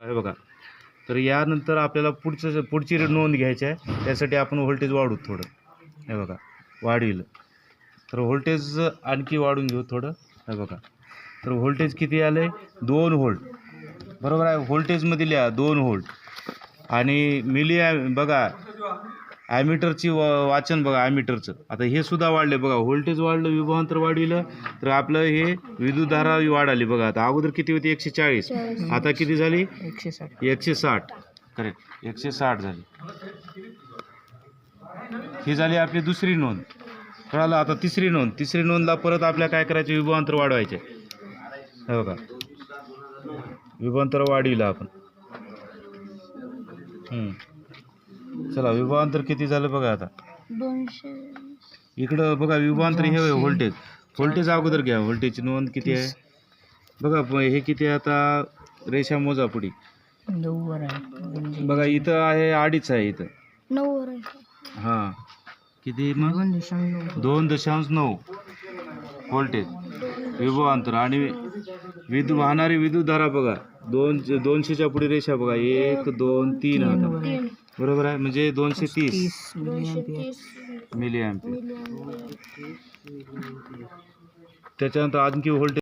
हे बघा. तर यानंतर आपल्याला पुढचं पुढची नोंद घ्यायची आहे त्यासाठी आपण व्होल्टेज वाढू थोडं. हे बघा वाढविलं तर व्होल्टेज आणखी वाढून घेऊ थोडं. हे बघा. तर व्होल्टेज किती आलं आहे दोन व्होल्ट. बरोबर आहे? व्होल्टेजमध्ये लिहा दोन व्होल्ट. आणि मिली बघा ॲमीटरची व वाचन बघा ॲमीटरचं आता हे सुद्धा वाढले बघा व्होल्टेज वाढलं विभवांतर वाढविलं तर आपलं हे विद्युतधारा वाढाली बघा. आता अगोदर किती होती? एकशे चाळीस. आता किती झाली? एकशे साठ. एकशे साठ. करेक्ट एकशे साठ झाली. ही झाली आपली दुसरी नोंद. कळालं? आता तिसरी नोंद. तिसरी नोंदला परत आपल्या काय करायचे? विभवांतर वाढवायचे. हे बघा. विभवांतर वाढविलं आपण. हम्म. चला विभवांतर किती झालं बघा आता? दोनशे. इकडं बघा विभवांतर हे होय, व्होल्टेज व्होल्टेज अगोदर घ्या व्होल्टेजची नोंद किती आहे? बघा प- हे किती आहे आता? रेषा मोजा पुढे. आहे. बघा इथं आहे अडीच आहे इथं. नऊ आहे. हां. किती मग? दोन दशांश दोन दशांश नऊ. व्होल्टेज विभवांतर आणि विद्यु वाहणारी विद्युतधारा बघा. दोन दोनशेच्या पुढे रेषा बघा. एक दोन तीन आता. तीन. बरोबर आहे? म्हणजे दोनशे तीस. दोनशे मिली तीस. Milli ampere. मिली त्याच्यानंतर आणखी व्होल्टेज